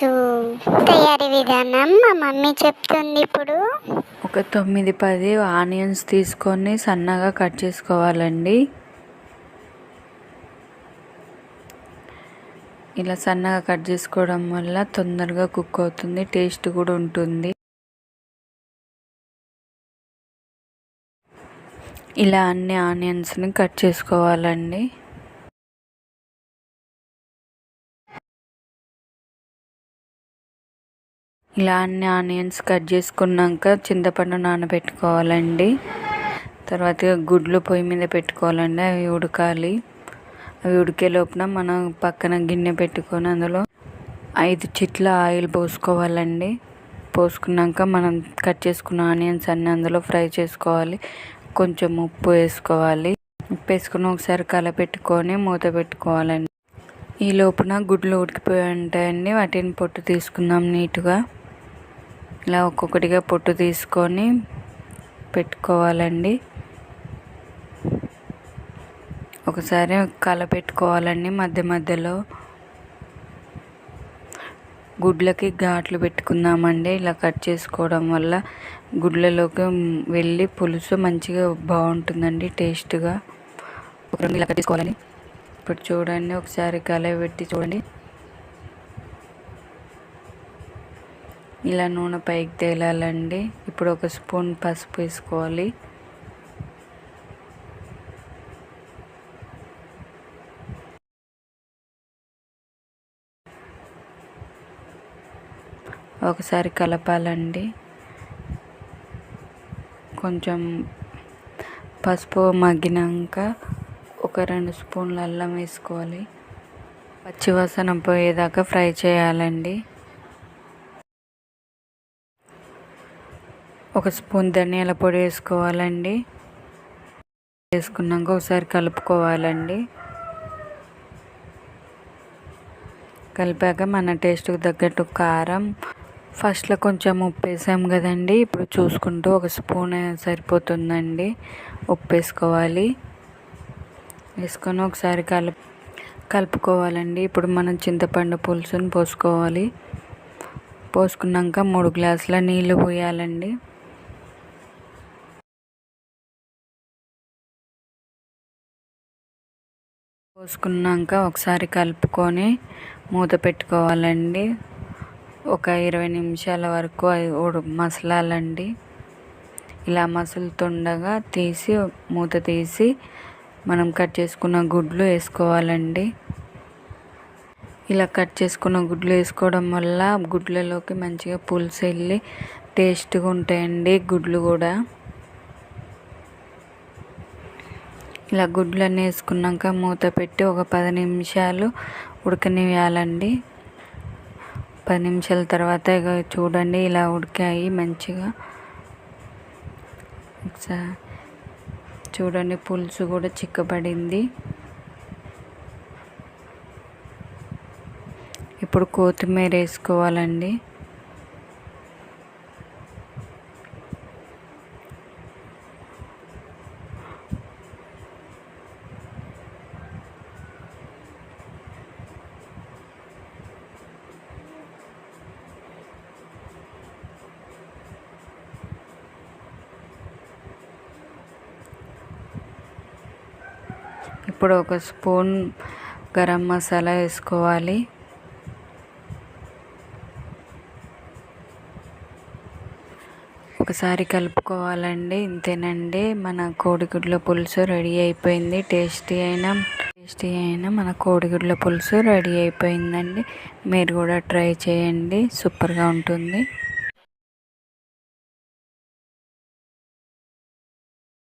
పులుసు తయారీ విధానం మా మమ్మీ చెప్తుంది ఇప్పుడు. ఒక తొమ్మిది పది ఆనియన్స్ తీసుకొని సన్నగా కట్ చేసుకోవాలండి. ఇలా సన్నగా కట్ చేసుకోవడం వల్ల తొందరగా కుక్ అవుతుంది టేస్ట్ కూడా ఉంటుంది. ఇలా అన్ని ఆనియన్స్ని కట్ చేసుకోవాలండి. ఇలా అన్ని ఆనియన్స్ కట్ చేసుకున్నాక చింతపండు నానబెట్టుకోవాలండి. తర్వాత గుడ్లు పొయ్యి మీద పెట్టుకోవాలండి అవి ఉడకాలి. అవి ఉడికే లోపల మనం పక్కన గిన్నె పెట్టుకొని అందులో ఐదు చిట్ల ఆయిల్ పోసుకోవాలండి. పోసుకున్నాక మనం కట్ చేసుకున్న ఆనియన్స్ అన్నీ అందులో ఫ్రై చేసుకోవాలి. కొంచెం ఉప్పు వేసుకోవాలి. ఉప్పు వేసుకుని ఒకసారి కలపెట్టుకొని మూత పెట్టుకోవాలండి. ఈ లోపున గుడ్లు ఉడికిపోయి ఉంటాయండి. వాటిని పొట్టు తీసుకుందాం నీట్గా. ఇలా ఒక్కొక్కటిగా పొట్టు తీసుకొని పెట్టుకోవాలండి. ఒకసారి కల పెట్టుకోవాలండి మధ్య మధ్యలో. గుడ్లకి ఘాట్లు పెట్టుకుందామండి ఇలా కట్ చేసుకోవడం వల్ల గుడ్లలోకి వెళ్ళి పులుసు మంచిగా బాగుంటుందండి టేస్ట్గా. ఒక రెండు ఇలా కట్ చేసుకోవాలని ఇప్పుడు చూడండి ఒకసారి కలయి పెట్టి చూడండి. ఇలా నూనె పైకి తేలాలండి. ఇప్పుడు ఒక స్పూన్ పసుపు వేసుకోవాలి. ఒకసారి కలపాలండి. కొంచెం పసుపు మగ్గినాక ఒక రెండు స్పూన్లు అల్లం వేసుకోవాలి. పచ్చివాసన పోయేదాకా ఫ్రై చేయాలండి. ఒక స్పూన్ ధనియాల పొడి వేసుకోవాలండి. వేసుకున్నాక ఒకసారి కలుపుకోవాలండి. కలిపాక మన టేస్ట్కి తగ్గట్టు కారం. ఫస్ట్లో కొంచెం ఉప్పు వేసాం కదండి. ఇప్పుడు చూసుకుంటూ ఒక స్పూన్ సరిపోతుందండి. ఉప్పు వేసుకోవాలి. వేసుకొని ఒకసారి కలుపు కలుపుకోవాలండి. ఇప్పుడు మనం చింతపండు పులుసుని పోసుకోవాలి. పోసుకున్నాక మూడు గ్లాసుల నీళ్ళు పోయాలండి. పోసుకున్నాక ఒకసారి కలుపుకొని మూత పెట్టుకోవాలండి. ఒక ఇరవై నిమిషాల వరకు అది ఉడు మసలాలండి. ఇలా మసులుతుండగా తీసి మూత తీసి మనం కట్ చేసుకున్న గుడ్లు వేసుకోవాలండి. ఇలా కట్ చేసుకున్న గుడ్లు వేసుకోవడం వల్ల గుడ్లలోకి మంచిగా పులుసు వెళ్ళి టేస్ట్గా ఉంటాయండి గుడ్లు కూడా. ఇలా గుడ్లన్నీ వేసుకున్నాక మూత పెట్టి ఒక పది నిమిషాలు ఉడకనివ్వాలండి. పది నిమిషాల తర్వాత ఇక చూడండి ఇలా ఉడికాయి మంచిగా. ఒకసారి చూడండి పులుసు కూడా చిక్కబడింది. ఇప్పుడు కొత్తిమీర వేసుకోవాలండి. ఇప్పుడు ఒక స్పూన్ గరం మసాలా వేసుకోవాలి. ఒకసారి కలుపుకోవాలండి ఇంతేనండి. మన కోడిగుడ్ల పులుసు రెడీ అయిపోయింది. టేస్టీ అయినా టేస్టీ అయినా మన కోడిగుడ్ల పులుసు రెడీ అయిపోయిందండి. మీరు కూడా ట్రై చేయండి. సూపర్గా ఉంటుంది.